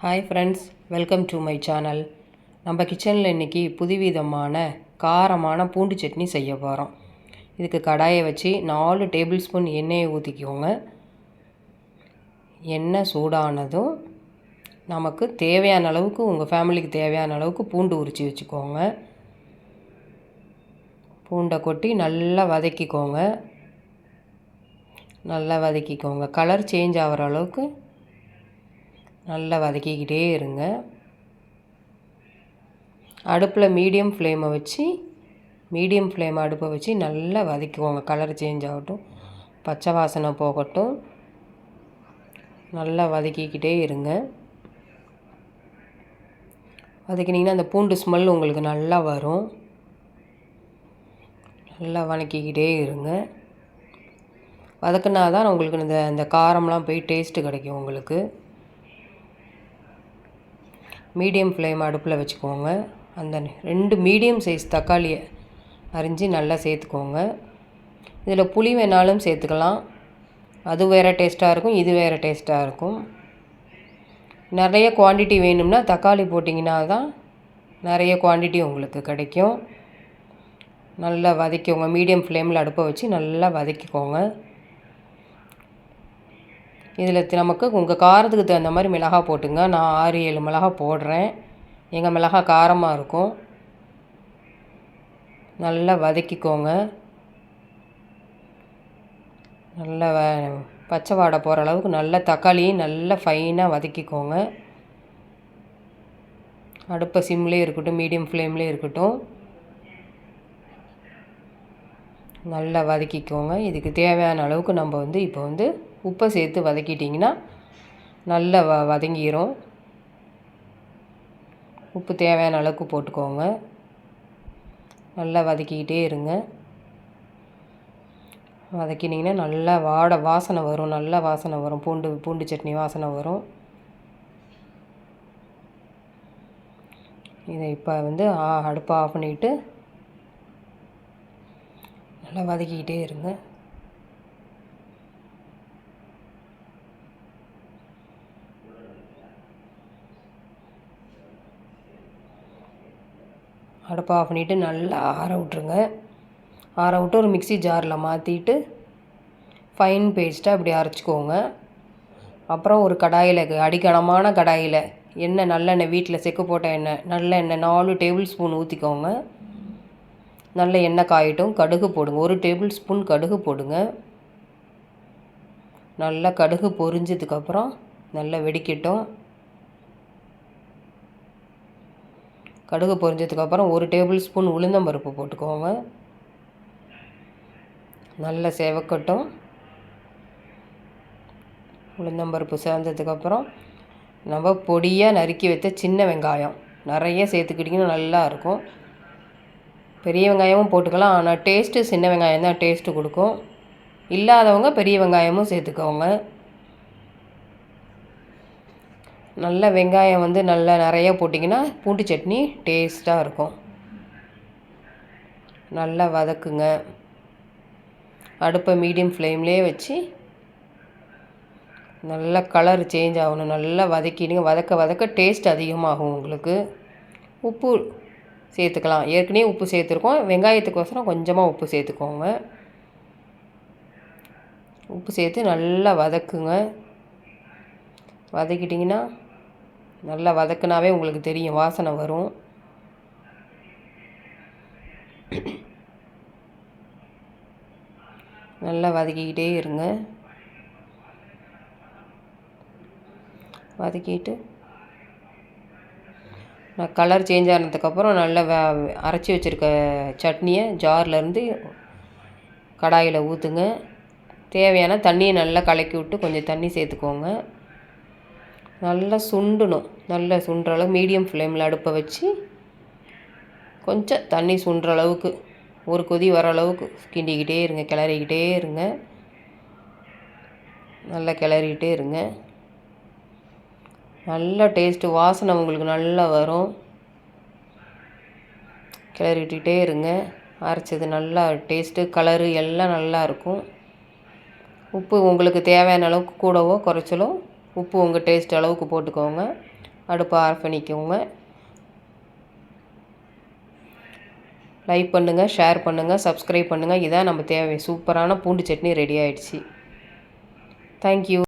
Hi friends welcome to my channel நம்ம கிச்சனில் இன்றைக்கி புதுவிதமான காரமான பூண்டு சட்னி செய்ய போகிறோம் இதுக்கு கடாயை வச்சு நாலு டேபிள் ஸ்பூன் எண்ணெயை ஊற்றிக்கோங்க எண்ணெய் சூடானதும் நமக்கு தேவையான அளவுக்கு உங்கள் ஃபேமிலிக்கு தேவையான அளவுக்கு பூண்டு உரித்து வச்சுக்கோங்க. பூண்டை கொட்டி நல்லா வதக்கிக்கோங்க. நல்லா வதக்கிக்கோங்க. கலர் சேஞ்ச் ஆகிற அளவுக்கு நல்லா வதக்கிக்கிட்டே இருங்க. அடுப்பில் மீடியம் ஃப்ளேமை வச்சு மீடியம் ஃப்ளேம் அடுப்பை வச்சு நல்லா வதக்கிக்கோங்க. கலர் சேஞ்ச் ஆகட்டும். பச்சை வாசனை போகட்டும். நல்லா வதக்கிக்கிட்டே இருங்க. வதக்கினீங்கன்னா அந்த பூண்டு ஸ்மெல் உங்களுக்கு நல்லா வரும். நல்லா வதக்கிக்கிட்டே இருங்க. வதக்குனா தான் உங்களுக்கு இந்த இந்த காரம்லாம் போய் டேஸ்ட்டு கிடைக்கும் உங்களுக்கு. மீடியம் ஃப்ளேம் அடுப்பில் வச்சுக்கோங்க. அந்த ரெண்டு மீடியம் சைஸ் தக்காளியை அரிஞ்சு நல்லா சேர்த்துக்கோங்க. இதில் புளி வேணாலும் சேர்த்துக்கலாம். அது வேறு டேஸ்ட்டாக இருக்கும் இது வேறு டேஸ்ட்டாக இருக்கும். நிறைய குவான்டிட்டி வேணும்னா தக்காளி போட்டிங்கன்னா தான் நிறைய குவான்டிட்டி உங்களுக்கு கிடைக்கும். நல்லா வதக்கிக்கோங்க. மீடியம் ஃப்ளேமில் அடுப்பை வச்சு நல்லா வதக்கிக்கோங்க. இதில் நமக்கு உங்கள் காரத்துக்கு தகுந்த மாதிரி மிளகாய் போட்டுங்க. நான் ஆறு ஏழு மிளகா போடுறேன். எங்கள் மிளகா காரமாக இருக்கும். நல்லா வதக்கிக்கோங்க. நல்லா பச்சை வாடை போகிற அளவுக்கு நல்லா தக்காளி நல்லா ஃபைனாக வதக்கிக்கோங்க. அடுப்பை சிம்லேயே இருக்கட்டும் மீடியம் ஃப்ளேம்லேயே இருக்கட்டும். நல்லா வதக்கிக்கோங்க. இதுக்கு தேவையான அளவுக்கு நம்ம வந்து இப்போ வந்து உப்பை சேர்த்து வதக்கிட்டிங்கன்னா நல்லா வ வதங்கிடும் உப்பு தேவையான அளவுக்கு போட்டுக்கோங்க. நல்லா வதக்கிக்கிட்டே இருங்க. வதக்கினீங்கன்னா நல்லா வாட வாசனை வரும் நல்லா வாசனை வரும். பூண்டு பூண்டு சட்னி வாசனை வரும். இதை இப்போ வந்து அடுப்பை ஆஃப் பண்ணிவிட்டு நல்லா வதக்கிக்கிட்டே இருங்க. அடுப்பை ஆஃப் பண்ணிவிட்டு நல்லா ஆற விட்ருங்க ஆற விட்டு ஒரு மிக்சி ஜாரில் மாற்றிட்டு ஃபைன் பேஸ்ட்டாக அப்படி அரைச்சிக்கோங்க. அப்புறம் ஒரு கடாயில் அடிக்கணமான கடாயில் எண்ணெய் நல்லெண்ணெய் வீட்டில் செக்கு போட்ட எண்ணெய் நல்ல எண்ணெய் நாலு டேபிள் ஸ்பூன் ஊற்றிக்கோங்க நல்ல எண்ணெய் காயிட்டும் கடுகு போடுங்க. ஒரு டேபிள் ஸ்பூன் கடுகு போடுங்க. நல்லா கடுகு பொரிஞ்சதுக்கப்புறம் நல்லா வெடிக்கட்டும். கடுகு பொரிஞ்சதுக்கப்புறம் ஒரு டேபிள் ஸ்பூன் உளுந்தம்பருப்பு போட்டுக்கோங்க நல்லா செவக்கட்டும். உளுந்தம்பருப்பு சேர்ந்ததுக்கப்புறம் நம்ம பொடியாக நறுக்கி வைத்த சின்ன வெங்காயம். நிறைய சேர்த்துக்கிட்டிங்கன்னா நல்லா இருக்கும். பெரிய வெங்காயமும் போட்டுக்கலாம். ஆனால் டேஸ்ட்டு சின்ன வெங்காயம் தான் டேஸ்ட்டு கொடுக்கும். இல்லாதவங்க பெரிய வெங்காயமும் சேர்த்துக்கோங்க. நல்ல வெங்காயம் வந்து நல்லா நிறைய போட்டிங்கன்னா பூண்டு சட்னி டேஸ்ட்டாக இருக்கும். நல்லா வதக்குங்க. அடுப்பை மீடியம் ஃப்ளேம்லேயே வச்சு நல்லா கலர் சேஞ்ச் ஆகணும். நல்லா வதக்கிடுங்க. வதக்க வதக்க டேஸ்ட் அதிகமாகும் உங்களுக்கு. உப்பு சேர்த்துக்கலாம். ஏற்கனவே உப்பு சேர்த்துருக்கோம். வெங்காயத்துக்கோசரம் கொஞ்சமாக உப்பு சேர்த்துக்கோங்க. உப்பு சேர்த்து நல்லா வதக்குங்க. வதக்கிட்டிங்கன்னா நல்லா வதக்குனாவே உங்களுக்கு தெரியும் வாசனை வரும். நல்லா வதக்கிக்கிட்டே இருங்க. வதக்கிட்டு நான் கலர் சேஞ்ச் ஆனதுக்கப்புறம் நல்லா வ அரைச்சி வச்சுருக்க சட்னியை ஜார்லேருந்து கடாயில் ஊற்றுங்க தேவையான தண்ணியை நல்லா கலக்கி விட்டு கொஞ்சம் தண்ணி சேர்த்துக்கோங்க. நல்லா சுண்டணும். நல்லா சுண்டுற அளவு மீடியம் ஃப்ளேமில் அடுப்பை வச்சு கொஞ்சம் தண்ணி சுண்டுற அளவுக்கு ஒரு கொதி வர அளவுக்கு கிண்டிக்கிட்டே இருங்க கிளறிக்கிட்டே இருங்க. நல்லா கிளறிக்கிட்டே இருங்க. நல்ல டேஸ்ட்டு வாசனை உங்களுக்கு நல்லா வரும். கிளறி இருங்க. அரைச்சது நல்லா டேஸ்ட்டு கலரு எல்லாம் நல்லா இருக்கும். உப்பு உங்களுக்கு தேவையான அளவுக்கு கூடவோ குறைச்சலோ உப்பு உங்கள் டேஸ்ட் அளவுக்கு போட்டுக்கோங்க. அடுப்பை ஆஃப் பண்ணிக்கோங்க. லைக் பண்ணுங்கள் ஷேர் பண்ணுங்கள் சப்ஸ்கிரைப் பண்ணுங்கள் இதான் நம்ம தேவை. சூப்பரான பூண்டு சட்னி ரெடி ஆயிடுச்சு. தேங்க்யூ